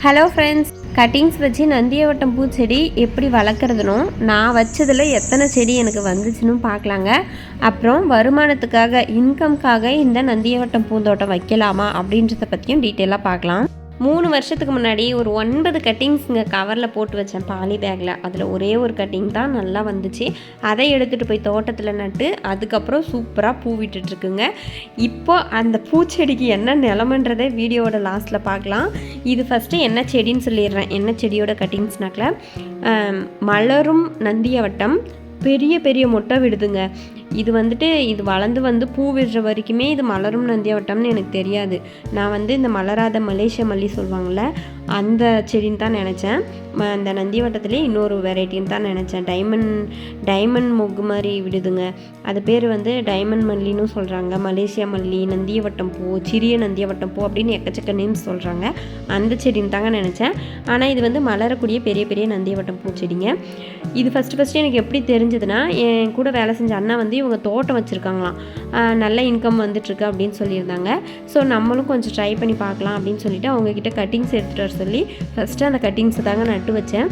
Hello friends cuttings வச்சு நந்தியவட்டம் பூச்செடி எப்படி வளர்க்குறதுனும் நான் வச்சதில் எத்தனை செடி எனக்கு வந்துச்சுன்னு பார்க்கலாங்க. அப்புறம் வருமானத்துக்காக இன்கம்காக இந்த நந்தியவட்டம் பூந்தோட்டம் வைக்கலாமா அப்படின்றத பற்றியும் டீட்டெயிலாக பார்க்கலாம். மூணு வருஷத்துக்கு முன்னாடி ஒரு ஒன்பது கட்டிங்ஸுங்க கவரில் போட்டு வச்சேன் பாலி பேக்கில் அதில் ஒரே ஒரு கட்டிங் தான் நல்லா வந்துச்சு. அதை எடுத்துகிட்டு போய் தோட்டத்தில் நட்டு அதுக்கப்புறம் சூப்பராக பூ விட்டுட்ருக்குங்க இப்போ அந்த பூச்செடிக்கு என்ன நிலமன்றதை வீடியோவோட லாஸ்ட்டில் பார்க்கலாம். இது ஃபஸ்ட்டு என்ன செடின்னு சொல்லிடுறேன். என்ன செடியோட கட்டிங்ஸ்னாக்கில் மலரும் நந்தியவட்டம் பெரிய பெரிய மொட்டை விடுதுங்க. இது வந்துட்டு இது வளர்ந்து வந்து பூ விடுற வரைக்குமே இது மலரும் நந்தியாவட்டம்னு எனக்கு தெரியாது. நான் வந்து இந்த மலராத மலேசிய மல்லி சொல்லுவாங்கள்ல அந்த செடின்னு தான் நினச்சேன். அந்த நந்தியவட்டத்துலேயே இன்னொரு வெரைட்டின்னு தான் நினச்சேன். டைமண்ட் டைமண்ட் மொக்கு மாதிரி விடுதுங்க. அது பேர் வந்து டைமண்ட் மல்லின்னு சொல்கிறாங்க மலேசியா மல்லி நந்தியவட்டம் பூ சிறிய நந்தியவட்டம் பூ அப்படின்னு எக்கச்சக்க நேம்ஸ் சொல்கிறாங்க அந்த செடின்னு தாங்க நினச்சேன். ஆனால் இது வந்து மலரக்கூடிய பெரிய பெரிய நந்தியவட்டம் பூச்செடிங்க இது ஃபஸ்ட்டு ஃபஸ்ட்டு எனக்கு எப்படி தெரிஞ்சதுன்னா என் கூட வேலை செஞ்ச அண்ணா வந்து இவங்க தோட்டம் வச்சுருக்காங்களாம். நல்ல இன்கம் வந்துட்டுருக்கு அப்படின்னு சொல்லியிருந்தாங்க. ஸோ நம்மளும் கொஞ்சம் ட்ரை பண்ணி பார்க்கலாம் அப்படின்னு சொல்லிட்டு அவங்கக்கிட்ட கட்டிங்ஸ் எடுத்துகிட்டு வர சொல்லி ஃபஸ்ட்டு அந்த கட்டிங்ஸை தாங்க நான் நட்டு வச்சேன்.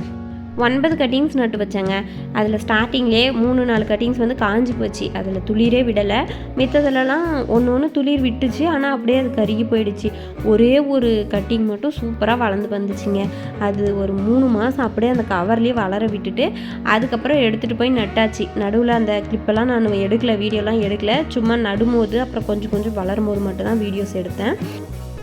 ஒன்பது கட்டிங்ஸ் நட்டு வச்சேங்க. அதில் ஸ்டார்டிங்லேயே மூணு நாலு கட்டிங்ஸ் வந்து காஞ்சி போச்சு. அதில் துளிரே விடலை. மித்ததுலலாம் ஒன்று ஒன்று துளிர் விட்டுச்சு. ஆனால் அப்படியே அது கருகி போயிடுச்சு. ஒரே ஒரு கட்டிங் மட்டும் சூப்பராக வளர்ந்து வந்துச்சுங்க. அது ஒரு மூணு மாதம் அப்படியே அந்த கவர்லேயே வளர விட்டுட்டு அதுக்கப்புறம் எடுத்துகிட்டு போய் நட்டாச்சு. நடுவில் அந்த கிளிப்பெல்லாம் நான் எடுக்கல வீடியோலாம் எடுக்கல. சும்மா நடும்போது அப்புறம் கொஞ்சம் கொஞ்சம் வளரும் போது மட்டும்தான் வீடியோஸ் எடுத்தேன்.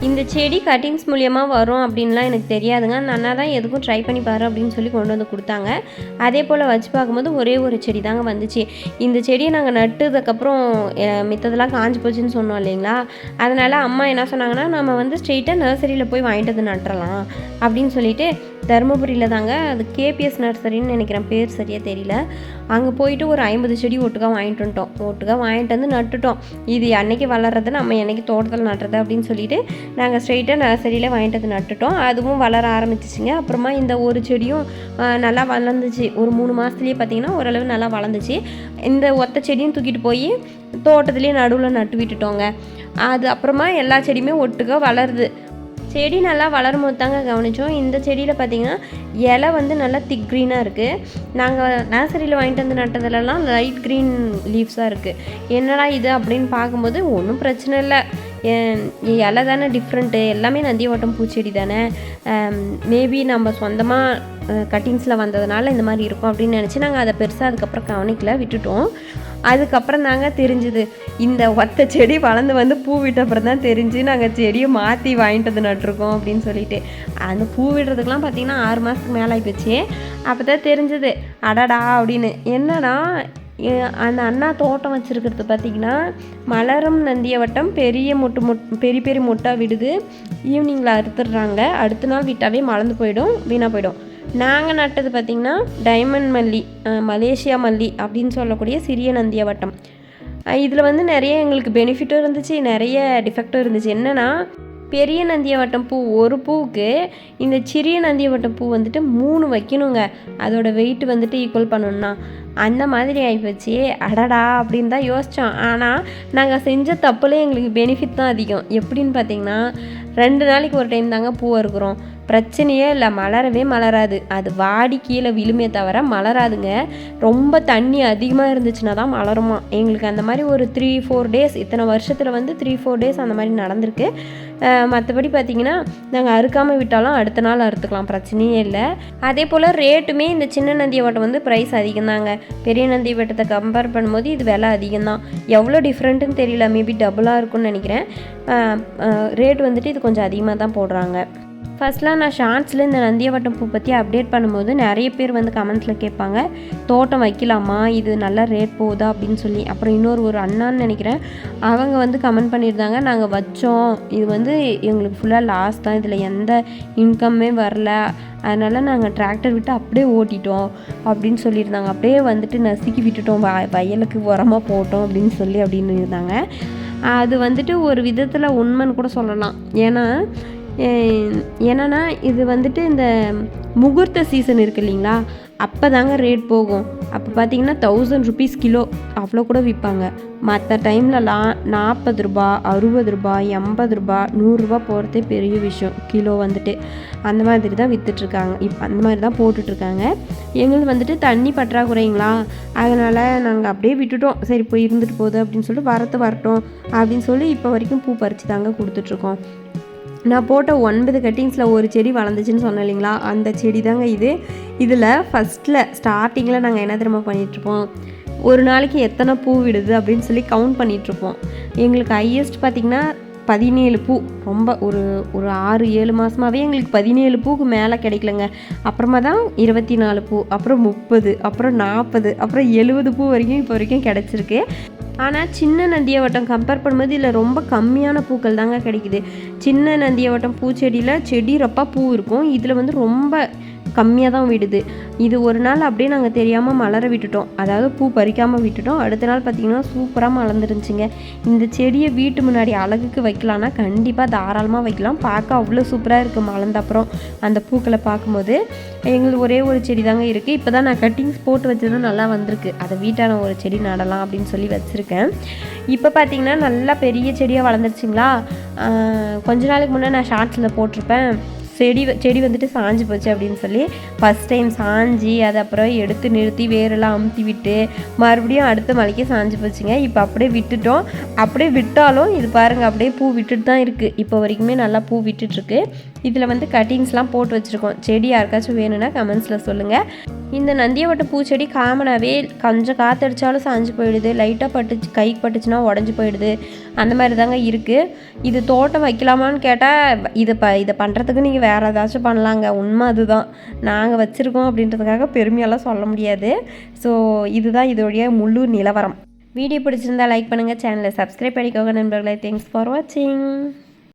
இந்த செடி கட்டிங்ஸ் மூலியமாக வரும் அப்படின்லாம் எனக்கு தெரியாதுங்க. அந்த அண்ணா தான் எதுக்கும் ட்ரை பண்ணி பாரு அப்படின்னு சொல்லி கொண்டு வந்து கொடுத்தாங்க. அதே போல் வச்சு பார்க்கும்போது ஒரே ஒரு செடி தாங்க வந்துச்சு. இந்த செடியை நாங்கள் நட்டதுக்கப்புறம் மித்ததெல்லாம் காஞ்சி போச்சுன்னு சொன்னோம் இல்லைங்களா? அதனால் அம்மா என்ன சொன்னாங்கன்னா நம்ம வந்து ஸ்ட்ரெயிட்டாக நர்சரியில் போய் வாங்கிட்டு வந்து நட்டுறலாம் அப்படின்னு சொல்லிட்டு தருமபுரியில் தாங்க. அது கேபிஎஸ் நர்சரின்னு நினைக்கிறேன். பேர் சரியாக தெரியல. அங்கே போயிட்டு ஒரு ஐம்பது செடி ஒட்டுக்காக வாங்கிட்டு வந்துட்டோம். ஒட்டுக்கா வாங்கிட்டு வந்து நட்டுட்டோம். இது அன்னைக்கு வளர்றது நம்ம என்னைக்கு தோட்டத்தில் நட்டுறது அப்படின்னு சொல்லிட்டு நாங்கள் ஸ்ட்ரெயிட்டாக நர்சரியில் வாங்கிட்டு வந்து நட்டுட்டோம். அதுவும் வளர ஆரம்பிச்சிச்சுங்க. அப்புறமா இந்த ஒரு செடியும் நல்லா வளர்ந்துச்சு. ஒரு மூணு மாதத்துலேயே பார்த்தீங்கன்னா ஓரளவு நல்லா வளர்ந்துச்சு. இந்த ஒத்த செடியும் தூக்கிட்டு போய் தோட்டத்துலேயே நடுவில் நட்டு விட்டுட்டோங்க. அது அப்புறமா எல்லா செடியுமே ஒட்டுக்கா வளருது. செடி நல்லா வளரும் போது தாங்க கவனித்தோம் இந்த செடியில் பார்த்தீங்கன்னா இலை வந்து நல்லா திக் க்ரீனாக இருக்குது நாங்கள் நர்சரியில் வாங்கிட்டு வந்து நட்டதுலலாம் லைட் க்ரீன் லீவ்ஸாக இருக்குது என்னடா இது அப்படின்னு பார்க்கும்போது ஒன்றும் பிரச்சனை இல்லை. இலை தானே டிஃப்ரெண்ட்டு எல்லாமே நந்தியோட்டம் பூச்செடி தானே. மேபி நம்ம சொந்தமாக கட்டிங்ஸில் வந்ததுனால இந்த மாதிரி இருக்கும் அப்படின்னு நினச்சி நாங்கள் அதை பெருசாக அதுக்கப்புறம் கவனிக்கல விட்டுட்டோம். அதுக்கப்புறம் தாங்க தெரிஞ்சுது. இந்த ஒத்த செடி வளர்ந்து வந்து பூ விட்ட அப்புறம் தான் தெரிஞ்சு நாங்கள் செடியை மாற்றி வாங்கிட்டு வந்து நட்டிருக்கோம் அப்படின்னு சொல்லிட்டு. அந்த பூ விடுறதுக்கெலாம் பார்த்திங்கன்னா ஆறு மாதத்துக்கு மேலே ஆகிப்போச்சு அப்போ தான் தெரிஞ்சது. அடடா அப்படின்னு. என்னன்னா அந்த அண்ணா தோட்டம் வச்சுருக்கிறது பார்த்திங்கன்னா மலரும் நந்தியவட்டம் பெரிய மொட்டு மொட் பெரிய பெரிய முட்டாக விடுது. ஈவினிங்கில் அறுத்துடுறாங்க. அடுத்த நாள் விட்டாவே மலர்ந்து போயிடும் வீணாக போயிடும். நாங்கள் நட்டது பார்த்திங்கன்னா டைமண்ட் மல்லி மலேசியா மல்லி அப்படின்னு சொல்லக்கூடிய சிறிய நந்தியவட்டம் இதில் வந்து நிறைய எங்களுக்கு பெனிஃபிட்டும் இருந்துச்சு நிறைய டிஃபெக்டும் இருந்துச்சு. என்னென்னா பெரிய நந்தியவட்டம் பூ ஒரு பூவுக்கு இந்த சிறிய நந்தியவட்டம் பூ வந்துட்டு மூணு வைக்கணுங்க. அதோட வெயிட் வந்துட்டு ஈக்குவல் பண்ணணும்னா. அந்த மாதிரி ஆகிப்போச்சு அடடா அப்படின்னு தான் யோசித்தோம் ஆனால் நாங்கள் செஞ்ச தப்புல எங்களுக்கு பெனிஃபிட் தான் அதிகம். எப்படின்னு பார்த்தீங்கன்னா ரெண்டு நாளைக்கு ஒரு டைம் தாங்க பூ இருக்கிறோம் பிரச்சனையே இல்லை மலரவே மலராது. அது வாடி கீழே விழுமே தவிர மலராதுங்க. ரொம்ப தண்ணி அதிகமாக இருந்துச்சுன்னா தான் மலருமா? எங்களுக்கு அந்த மாதிரி ஒரு த்ரீ ஃபோர் டேஸ் இத்தனை வருஷத்தில் வந்து த்ரீ ஃபோர் டேஸ் அந்த மாதிரி நடந்திருக்கு. மற்றபடி பார்த்தீங்கன்னா நாங்கள் அறுக்காமல் விட்டாலும் அடுத்த நாள் அறுத்துக்கலாம் பிரச்சனையே இல்லை. அதே போல் ரேட்டுமே இந்த சின்ன நந்திய வட்டம் வந்து ப்ரைஸ் அதிகம்தாங்க. பெரிய நந்திய வட்டத்தை கம்பேர் பண்ணும்போது இது விலை அதிகம்தான். எவ்வளோ டிஃப்ரெண்ட்டுன்னு தெரியல மேபி டபுளாக இருக்கும்னு நினைக்கிறேன். ரேட் வந்துட்டு இது கொஞ்சம் அதிகமாக தான் போடுறாங்க. ஃபர்ஸ்ட்லாம் நான் ஷார்ட்ஸில் இந்த நந்தியவட்டம் பூ பற்றி அப்டேட் பண்ணும்போது நிறைய பேர் வந்து கமெண்ட்ஸில் கேட்பாங்க. தோட்டம் வைக்கலாமா? இது நல்லா ரேட் போகுதா? அப்படின்னு சொல்லி. அப்புறம் இன்னொரு ஒரு அண்ணான்னு நினைக்கிறேன். அவங்க வந்து கமெண்ட் பண்ணியிருந்தாங்க. நாங்கள் வச்சோம். இது வந்து எங்களுக்கு ஃபுல்லாக லாஸ் தான். இதில் எந்த இன்கம்மே வரல. அதனால் நாங்கள் டிராக்டர் விட்டு அப்படியே ஓட்டிட்டோம். அப்படின்னு சொல்லியிருந்தாங்க. அப்படியே வந்துட்டு நசுக்கி விட்டுட்டோம். வ வயலுக்கு உரமாக போட்டோம் அப்படின்னு சொல்லி அப்படின்னு இருந்தாங்க. அது வந்துட்டு ஒரு விதத்தில் உண்மைன்னு கூட சொல்லலாம். ஏன்னா என்னன்னா இது வந்துட்டு இந்த முகூர்த்த சீசன் இருக்கு இல்லைங்களா? அப்போ தாங்க ரேட் போகும். அப்போ பார்த்தீங்கன்னா தௌசண்ட் ருபீஸ் கிலோ அவ்வளோ கூட விற்பாங்க மற்ற டைம்லலாம் நாற்பது ரூபா அறுபது ரூபா எண்பது ரூபா நூறுரூபா போகிறதே பெரிய விஷயம். கிலோ வந்துட்டு. அந்த மாதிரி தான் விற்றுட்ருக்காங்க இப்போ அந்த மாதிரி தான் போட்டுட்ருக்காங்க எங்களுக்கு வந்துட்டு தண்ணி பற்றாக்குறைங்களா? அதனால் நாங்கள் அப்படியே விட்டுட்டோம். சரி போய் இருந்துட்டு போகுது அப்படின்னு சொல்லிட்டு வரத்து வரட்டும் அப்படின்னு சொல்லி இப்போ வரைக்கும் பூ பறித்து தாங்க கொடுத்துட்ருக்கோம் நான் போட்ட ஒன்பது கட்டிங்ஸில் ஒரு செடி வளர்ந்துச்சுன்னு சொன்னேன் இல்லைங்களா? அந்த செடி தாங்க இது. இதில் ஃபஸ்ட்டில் ஸ்டார்டிங்கில் நாங்கள் என்ன தெரியுமா பண்ணிகிட்ருப்போம் ஒரு நாளைக்கு எத்தனை பூ விடுது அப்படின்னு சொல்லி கவுண்ட் பண்ணிகிட்ருப்போம் எங்களுக்கு ஹையஸ்ட் பார்த்திங்கன்னா பதினேழு பூ. ரொம்ப ஒரு ஒரு ஆறு ஏழு மாதமாகவே எங்களுக்கு பதினேழு பூக்கு மேலே கிடைக்கலங்க. அப்புறமா தான் இருபத்தி நாலு பூ அப்புறம் முப்பது அப்புறம் நாற்பது அப்புறம் எழுபது பூ வரைக்கும் இப்போ வரைக்கும் கிடச்சிருக்கு. ஆனால் சின்ன நந்தியவட்டம் கம்பேர் பண்ணும்போது இதில் ரொம்ப கம்மியான பூக்கள் தாங்க கிடைக்குது. சின்ன நந்தியவட்டம் பூச்செடியில் செடி ரப்பா பூ இருக்கும். இதில் வந்து ரொம்ப கம்மியாக தான் விடுது. இது ஒரு நாள் அப்படியே நாங்கள் தெரியாமல் மலர விட்டுட்டோம். அதாவது பூ பறிக்காமல் விட்டுட்டோம். அடுத்த நாள் பார்த்திங்கன்னா சூப்பராக மலர்ந்துருந்துச்சுங்க. இந்த செடியை வீட்டு முன்னாடி அழகுக்கு வைக்கலான்னா கண்டிப்பாக தாராளமாக வைக்கலாம். பார்க்க அவ்வளோ சூப்பராக இருக்குது மலர்ந்த அப்புறம் அந்த பூக்களை பார்க்கும்போது. எங்களுக்கு ஒரே ஒரு செடி தாங்க இருக்குது இப்போ தான் நான் கட்டிங்ஸ் போட்டு வச்சதும் நல்லா வந்திருக்கு. அதை வீட்டான ஒரு செடி நடலாம் அப்படின்னு சொல்லி வச்சுருக்கேன். இப்போ பார்த்திங்கன்னா நல்லா பெரிய செடியாக வளர்ந்துருச்சிங்களா? கொஞ்ச நாளைக்கு முன்னே நான் ஷார்ட்ஸில் போட்டிருப்பேன். செடி வ- செடி வந்துட்டு சாஞ்சு போச்சு அப்படின்னு சொல்லி ஃபஸ்ட் டைம் சாஞ்சி அதை அப்புறம் எடுத்து நிறுத்தி வேரெல்லாம் அமுத்தி விட்டு மறுபடியும் அடுத்த மலைக்கு சாஞ்சு போச்சுங்க. இப்போ அப்படியே விட்டுட்டோம். அப்படியே விட்டாலும் இது பாருங்கள் அப்படியே பூ விட்டுட்டு தான் இருக்குது இப்போ வரைக்குமே நல்லா பூ விட்டுட்ருக்கு இதில் வந்து கட்டிங்ஸ்லாம் போட்டு வச்சுருக்கோம். செடி யாருக்காச்சும் வேணும்னா கமெண்ட்ஸில் சொல்லுங்கள் இந்த நந்தியவட்ட பூச்செடி காமனாகவே கொஞ்சம் காற்றடிச்சாலும் சாஞ்சு போயிடுது. லைட்டாக பட்டுச்சு கைக்கு பட்டுச்சுன்னா உடஞ்சி போயிடுது. அந்த மாதிரி தாங்க இருக்குது இது தோட்டம் வைக்கலாமான்னு கேட்டால் இதை ப இதை பண்ணுறதுக்கு நீங்கள் வேறு ஏதாச்சும் பண்ணலாங்க. உண்மை அதுதான். நாங்கள் வச்சுருக்கோம் அப்படின்றதுக்காக பெருமையெல்லாம் சொல்ல முடியாது. ஸோ இதுதான் இதோடைய முழு நிலவரம். வீடியோ பிடிச்சிருந்தா லைக் பண்ணுங்கள் சேனலை சப்ஸ்கிரைப் பண்ணிக்கோங்க நண்பர்களே. தேங்க்ஸ் ஃபார் வாட்சிங்